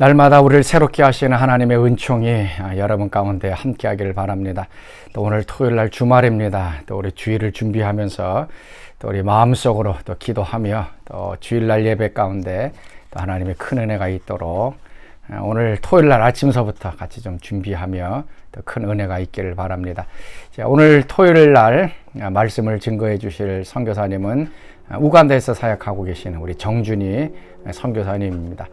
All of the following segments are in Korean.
날마다 우리를 새롭게 하시는 하나님의 은총이 아, 여러분 가운데 함께 하기를 바랍니다. 또 오늘 토요일 날 주말입니다. 또 우리 주일을 준비하면서 또 우리 마음속으로 또 기도하며 또 주일날 예배 가운데 또 하나님의 큰 은혜가 있도록 아, 오늘 토요일 날 아침서부터 같이 좀 준비하며 더큰 은혜가 있기를 바랍니다. 자, 오늘 토요일 날 아, 말씀을 증거해 주실 선교사님은 아, 우간다에서 사역하고 계시는 우리 정준희 선교사님입니다.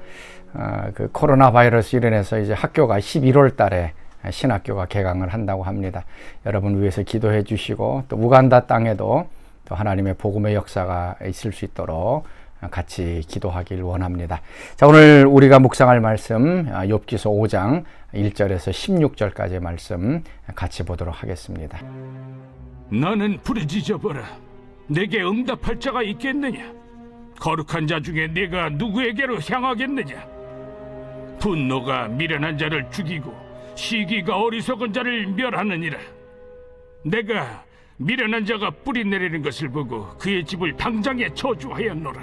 아, 그 코로나 바이러스 일어나서 이제 학교가 11월 달에 신학교가 개강을 한다고 합니다. 여러분 위해서 기도해 주시고 또 우간다 땅에도 또 하나님의 복음의 역사가 있을 수 있도록 같이 기도하길 원합니다. 자, 오늘 우리가 묵상할 말씀 아, 욥기서 5장 1절에서 16절까지 말씀 같이 보도록 하겠습니다. 나는 부르짖어 보라 내게 응답할 자가 있겠느냐 거룩한 자 중에 내가 누구에게로 향하겠느냐 분노가 미련한 자를 죽이고 시기가 어리석은 자를 멸하느니라. 내가 미련한 자가 뿌리 내리는 것을 보고 그의 집을 당장에 저주하였노라.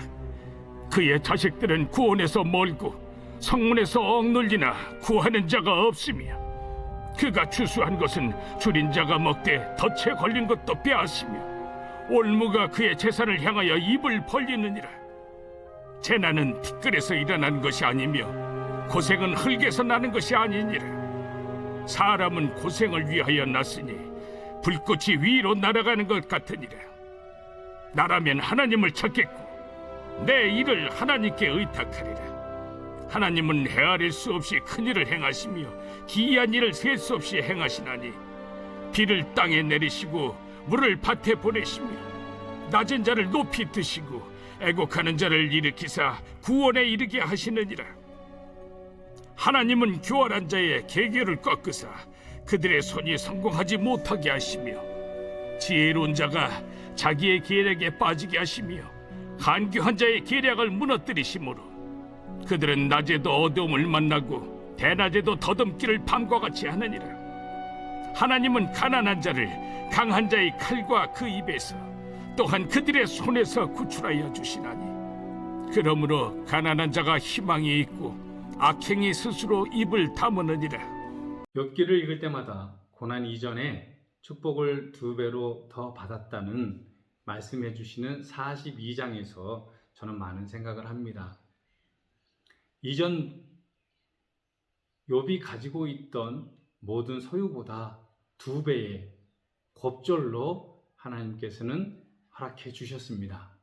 그의 자식들은 구원에서 멀고 성문에서 억눌리나 구하는 자가 없으며 그가 추수한 것은 줄인 자가 먹되 덫에 걸린 것도 빼앗으며 올무가 그의 재산을 향하여 입을 벌리느니라. 재난은 티끌에서 일어난 것이 아니며 고생은 흙에서 나는 것이 아니니라. 사람은 고생을 위하여 났으니 불꽃이 위로 날아가는 것 같으니라. 나라면 하나님을 찾겠고 내 일을 하나님께 의탁하리라. 하나님은 헤아릴 수 없이 큰 일을 행하시며 기이한 일을 셀 수 없이 행하시나니 비를 땅에 내리시고 물을 밭에 보내시며 낮은 자를 높이 드시고 애곡하는 자를 일으키사 구원에 이르게 하시느니라 하나님은 교활한 자의 계계를 꺾으사 그들의 손이 성공하지 못하게 하시며 지혜로운 자가 자기의 계략에 빠지게 하시며 간교한 자의 계략을 무너뜨리시므로 그들은 낮에도 어두움을 만나고 대낮에도 더듬기를 밤과 같이 하느니라. 하나님은 가난한 자를 강한 자의 칼과 그 입에서 또한 그들의 손에서 구출하여 주시나니. 그러므로 가난한 자가 희망이 있고 악행이 스스로 입을 다무느니라 욥기를 읽을 때마다 고난 이전에 축복을 두 배로 더 받았다는 말씀해 주시는 42장에서 저는 많은 생각을 합니다. 이전 욥이 가지고 있던 모든 소유보다 두 배의 곱절로 하나님께서는 허락해 주셨습니다.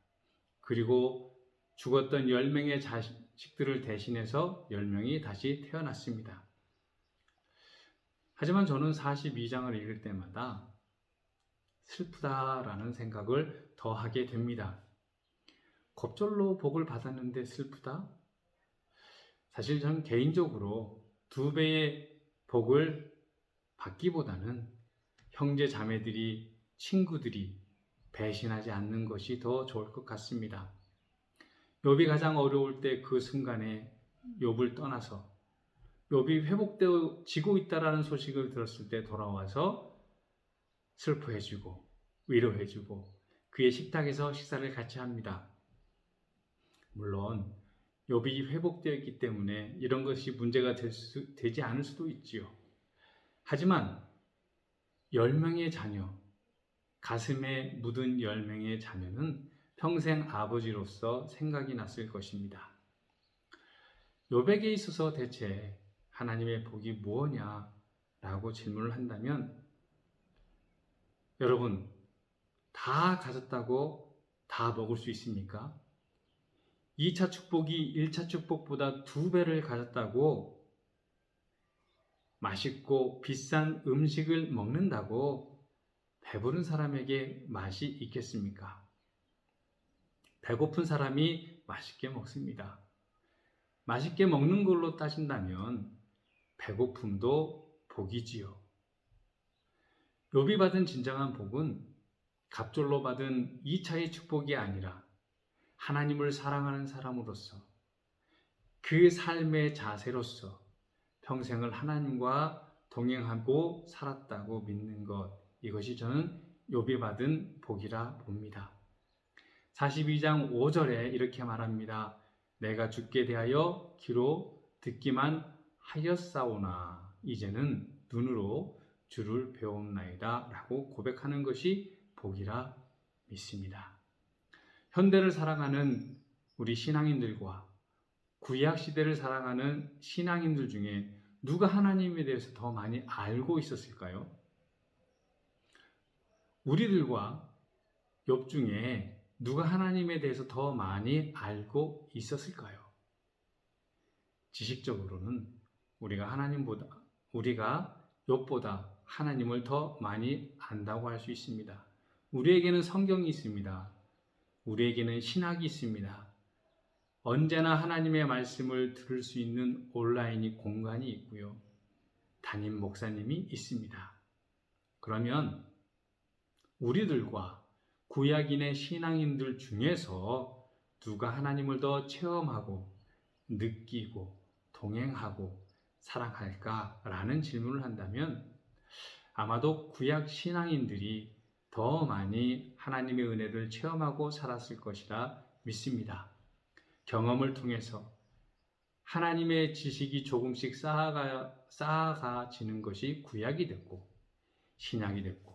그리고 죽었던 10명의 자식 들을 대신해서 10명이 다시 태어났습니다. 하지만 저는 42장을 읽을 때마다 슬프다라는 생각을 더 하게 됩니다. 겁절로 복을 받았는데 슬프다? 사실 저는 개인적으로 두 배의 복을 받기보다는 형제 자매들이 친구들이 배신하지 않는 것이 더 좋을 것 같습니다. 욥이 가장 어려울 때 그 순간에 욥을 떠나서 욥이 회복되어지고 있다라는 소식을 들었을 때 돌아와서 슬퍼해주고 위로해주고 그의 식탁에서 식사를 같이 합니다. 물론 욥이 회복되었기 때문에 이런 것이 문제가 될 수, 되지 않을 수도 있지요. 하지만 10명의 자녀, 가슴에 묻은 10명의 자녀는 평생 아버지로서 생각이 났을 것입니다. 욥에게 있어서 대체 하나님의 복이 무엇냐? 라고 질문을 한다면 여러분 다 가졌다고 다 먹을 수 있습니까? 2차 축복이 1차 축복보다 두 배를 가졌다고 맛있고 비싼 음식을 먹는다고 배부른 사람에게 맛이 있겠습니까? 배고픈 사람이 맛있게 먹습니다. 맛있게 먹는 걸로 따진다면 배고픔도 복이지요. 욥이 받은 진정한 복은 갑절로 받은 2차의 축복이 아니라 하나님을 사랑하는 사람으로서 그 삶의 자세로서 평생을 하나님과 동행하고 살았다고 믿는 것 이것이 저는 욥이 받은 복이라 봅니다. 42장 5절에 이렇게 말합니다. 내가 죽게 대하여 기로 듣기만 하였사오나 이제는 눈으로 주를 배웠나이다 라고 고백하는 것이 복이라 믿습니다. 현대를 살아가는 우리 신앙인들과 구약 시대를 살아가는 신앙인들 중에 누가 하나님에 대해서 더 많이 알고 있었을까요? 우리들과 욥 중에 누가 하나님에 대해서 더 많이 알고 있었을까요? 지식적으로는 우리가 하나님보다 우리가 욥보다 하나님을 더 많이 안다고 할 수 있습니다. 우리에게는 성경이 있습니다. 우리에게는 신학이 있습니다. 언제나 하나님의 말씀을 들을 수 있는 온라인 공간이 있고요. 담임 목사님이 있습니다. 그러면 우리들과 구약인의 신앙인들 중에서 누가 하나님을 더 체험하고 느끼고 동행하고 사랑할까라는 질문을 한다면 아마도 구약 신앙인들이 더 많이 하나님의 은혜를 체험하고 살았을 것이라 믿습니다. 경험을 통해서 하나님의 지식이 조금씩 쌓아가, 쌓아가지는 것이 구약이 됐고 신약이 됐고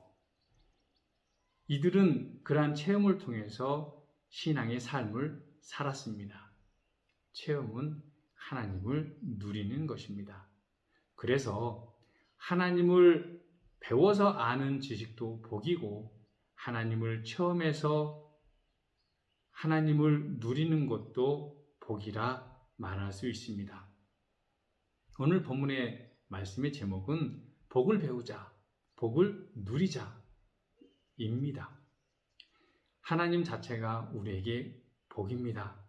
이들은 그러한 체험을 통해서 신앙의 삶을 살았습니다. 체험은 하나님을 누리는 것입니다. 그래서 하나님을 배워서 아는 지식도 복이고 하나님을 체험해서 하나님을 누리는 것도 복이라 말할 수 있습니다. 오늘 본문의 말씀의 제목은 복을 배우자, 복을 누리자 입니다. 하나님 자체가 우리에게 복입니다.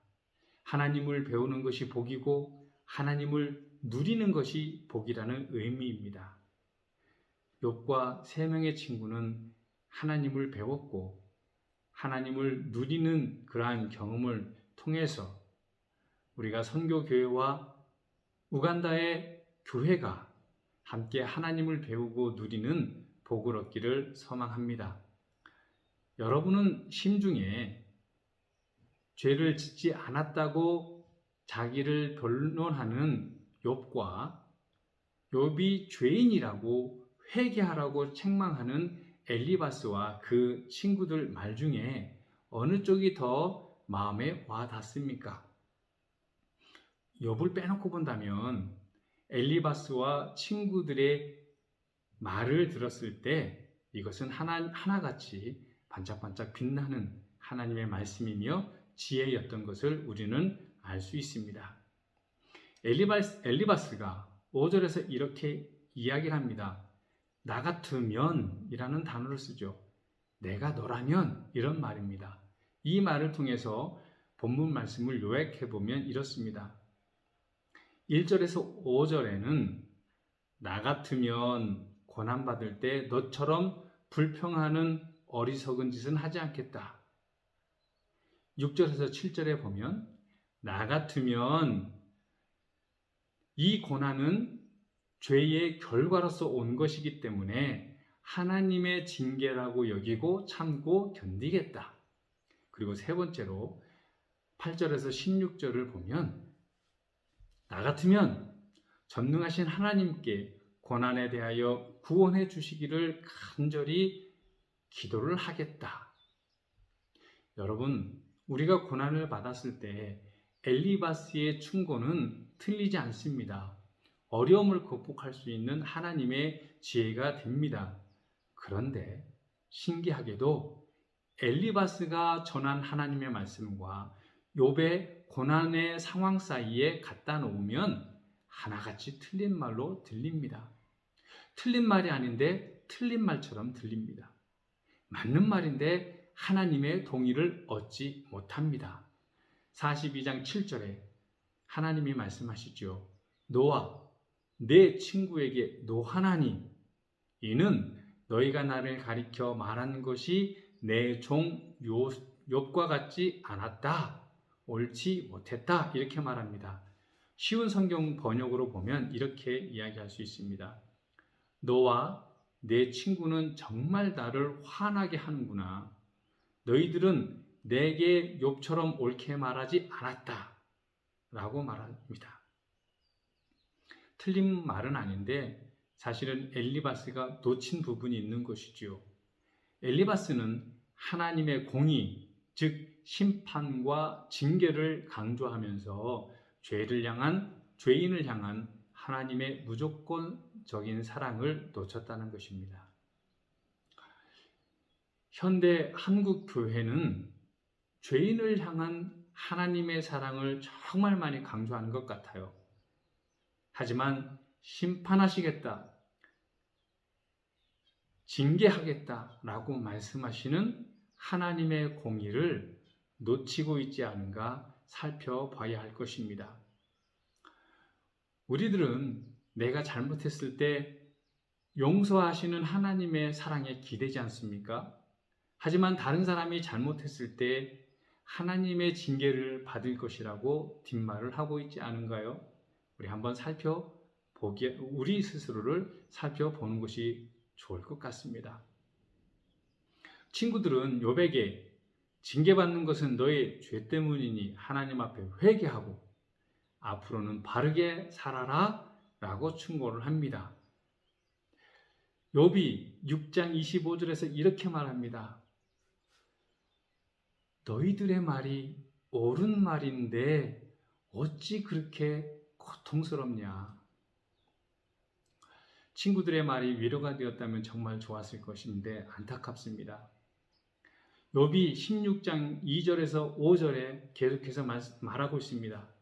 하나님을 배우는 것이 복이고 하나님을 누리는 것이 복이라는 의미입니다. 욥과 세 명의 친구는 하나님을 배웠고 하나님을 누리는 그러한 경험을 통해서 우리가 선교 교회와 우간다의 교회가 함께 하나님을 배우고 누리는 복을 얻기를 소망합니다. 여러분은 심중에 죄를 짓지 않았다고 자기를 변론하는 욥과 욥이 죄인이라고 회개하라고 책망하는 엘리바스와 그 친구들 말 중에 어느 쪽이 더 마음에 와 닿습니까? 욥을 빼놓고 본다면 엘리바스와 친구들의 말을 들었을 때 이것은 하나, 하나같이 반짝반짝 빛나는 하나님의 말씀이며 지혜였던 것을 우리는 알 수 있습니다. 엘리바스, 엘리바스가 5절에서 이렇게 이야기를 합니다. 나 같으면 이라는 단어를 쓰죠. 내가 너라면 이런 말입니다. 이 말을 통해서 본문 말씀을 요약해 보면 이렇습니다. 1절에서 5절에는 나 같으면 고난받을 때 너처럼 불평하는 어리석은 짓은 하지 않겠다. 6절에서 7절에 보면 나 같으면 이 고난은 죄의 결과로서 온 것이기 때문에 하나님의 징계라고 여기고 참고 견디겠다. 그리고 세 번째로 8절에서 16절을 보면 나 같으면 전능하신 하나님께 고난에 대하여 구원해 주시기를 간절히 기도를 하겠다. 여러분, 우리가 고난을 받았을 때 엘리바스의 충고는 틀리지 않습니다. 어려움을 극복할 수 있는 하나님의 지혜가 됩니다. 그런데 신기하게도 엘리바스가 전한 하나님의 말씀과 욥의 고난의 상황 사이에 갖다 놓으면 하나같이 틀린 말로 들립니다. 틀린 말이 아닌데 틀린 말처럼 들립니다. 맞는 말인데 하나님의 동의를 얻지 못합니다. 42장 7절에 하나님이 말씀하시죠. 노아, 내 친구에게 노하나니 이는 너희가 나를 가리켜 말한 것이 내 종 욥과 같지 않았다. 옳지 못했다. 이렇게 말합니다. 쉬운 성경 번역으로 보면 이렇게 이야기할 수 있습니다. 너와 내 친구는 정말 나를 화나게 하는구나. 너희들은 내게 욥처럼 옳게 말하지 않았다. 라고 말합니다. 틀린 말은 아닌데 사실은 엘리바스가 놓친 부분이 있는 것이지요. 엘리바스는 하나님의 공의, 즉 심판과 징계를 강조하면서 죄를 향한 죄인을 향한 하나님의 무조건 적인 사랑을 놓쳤다는 것입니다. 현대 한국 교회는 죄인을 향한 하나님의 사랑을 정말 많이 강조하는 것 같아요. 하지만 심판하시겠다, 징계하겠다라고 말씀하시는 하나님의 공의를 놓치고 있지 않은가 살펴봐야 할 것입니다. 우리들은 내가 잘못했을 때 용서하시는 하나님의 사랑에 기대지 않습니까? 하지만 다른 사람이 잘못했을 때 하나님의 징계를 받을 것이라고 뒷말을 하고 있지 않은가요? 우리 한번 살펴보기, 우리 스스로를 살펴보는 것이 좋을 것 같습니다. 친구들은 요백에 징계받는 것은 너의 죄 때문이니 하나님 앞에 회개하고 앞으로는 바르게 살아라 라고 충고를 합니다. 욥이 6장 25절에서 이렇게 말합니다. 너희들의 말이 옳은 말인데 어찌 그렇게 고통스럽냐? 친구들의 말이 위로가 되었다면 정말 좋았을 것인데 안타깝습니다. 욥이 16장 2절에서 5절에 계속해서 말하고 있습니다.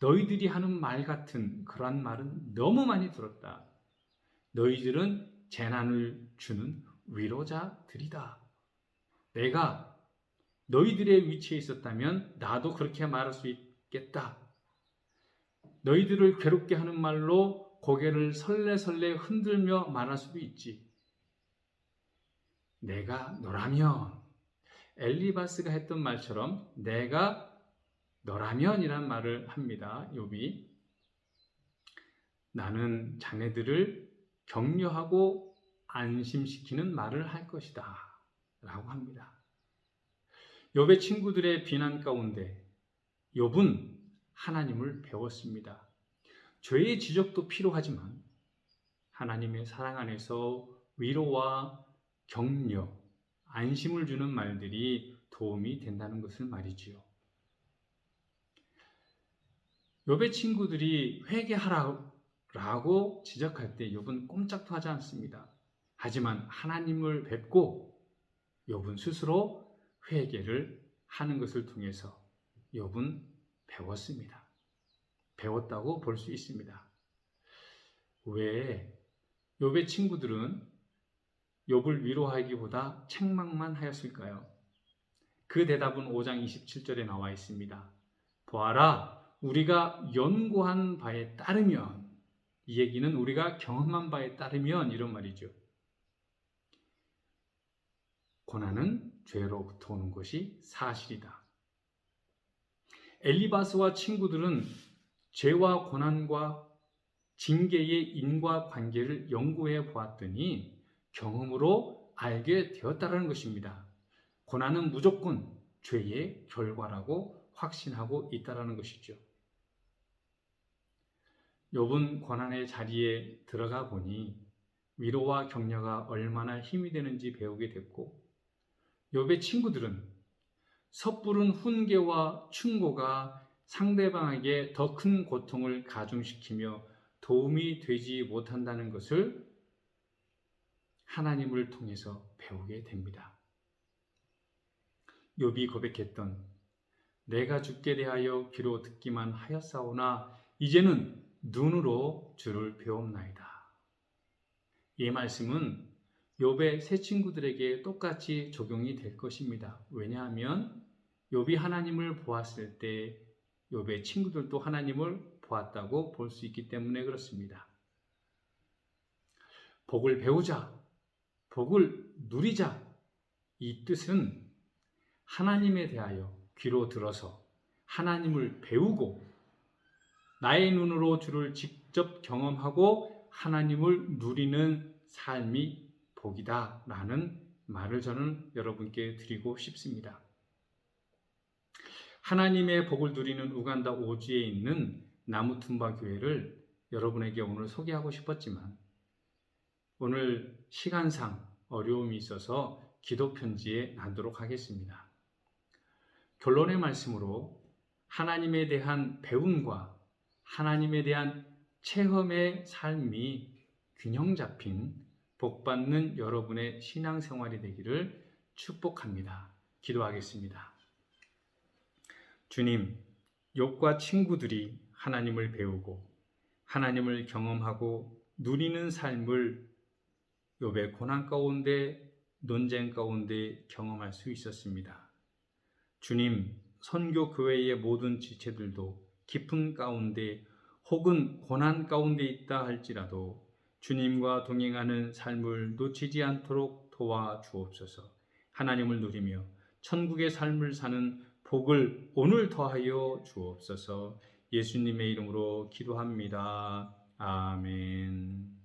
너희들이 하는 말 같은 그러한 말은 너무 많이 들었다. 너희들은 재난을 주는 위로자들이다. 내가 너희들의 위치에 있었다면 나도 그렇게 말할 수 있겠다. 너희들을 괴롭게 하는 말로 고개를 설레설레 흔들며 말할 수도 있지. 내가 너라면 엘리바스가 했던 말처럼 내가 너라면이란 말을 합니다. 욥이 나는 자네들을 격려하고 안심시키는 말을 할 것이다. 라고 합니다. 욥의 친구들의 비난 가운데 욥은 하나님을 배웠습니다. 죄의 지적도 필요하지만 하나님의 사랑 안에서 위로와 격려, 안심을 주는 말들이 도움이 된다는 것을 말이지요. 욥의 친구들이 회개하라고 지적할 때 욥은 꼼짝도 하지 않습니다. 하지만 하나님을 뵙고 욥은 스스로 회개를 하는 것을 통해서 욥은 배웠습니다. 배웠다고 볼 수 있습니다. 왜 욥의 친구들은 욥을 위로하기보다 책망만 하였을까요? 그 대답은 5장 27절에 나와 있습니다. 보아라, 우리가 연구한 바에 따르면, 이 얘기는 우리가 경험한 바에 따르면 이런 말이죠. 고난은 죄로부터 오는 것이 사실이다. 엘리바스와 친구들은 죄와 고난과 징계의 인과 관계를 연구해 보았더니 경험으로 알게 되었다는 것입니다. 고난은 무조건 죄의 결과라고 확신하고 있다는 것이죠. 욥은 고난의 자리에 들어가 보니 위로와 격려가 얼마나 힘이 되는지 배우게 됐고 욥의 친구들은 섣부른 훈계와 충고가 상대방에게 더 큰 고통을 가중시키며 도움이 되지 못한다는 것을 하나님을 통해서 배우게 됩니다. 욥이 고백했던 내가 죽게 대하여 귀로 듣기만 하였사오나 이제는 눈으로 주를 배움나이다. 이 말씀은 욥의 세 친구들에게 똑같이 적용이 될 것입니다. 왜냐하면 욥이 하나님을 보았을 때 욥의 친구들도 하나님을 보았다고 볼 수 있기 때문에 그렇습니다. 복을 배우자, 복을 누리자 이 뜻은 하나님에 대하여 귀로 들어서 하나님을 배우고 나의 눈으로 주를 직접 경험하고 하나님을 누리는 삶이 복이다 라는 말을 저는 여러분께 드리고 싶습니다. 하나님의 복을 누리는 우간다 오주에 있는 나무tum바 교회를 여러분에게 오늘 소개하고 싶었지만 오늘 시간상 어려움이 있어서 기도 편지에 나도록 하겠습니다. 결론의 말씀으로 하나님에 대한 배움과 하나님에 대한 체험의 삶이 균형 잡힌 복받는 여러분의 신앙생활이 되기를 축복합니다. 기도하겠습니다. 주님, 욥과 친구들이 하나님을 배우고 하나님을 경험하고 누리는 삶을 욥의 고난 가운데 논쟁 가운데 경험할 수 있었습니다. 주님, 선교 교회의 모든 지체들도 깊은 가운데 혹은 고난 가운데 있다 할지라도 주님과 동행하는 삶을 놓치지 않도록 도와 주옵소서. 하나님을 누리며 천국의 삶을 사는 복을 오늘 더하여 주옵소서. 예수님의 이름으로 기도합니다. 아멘.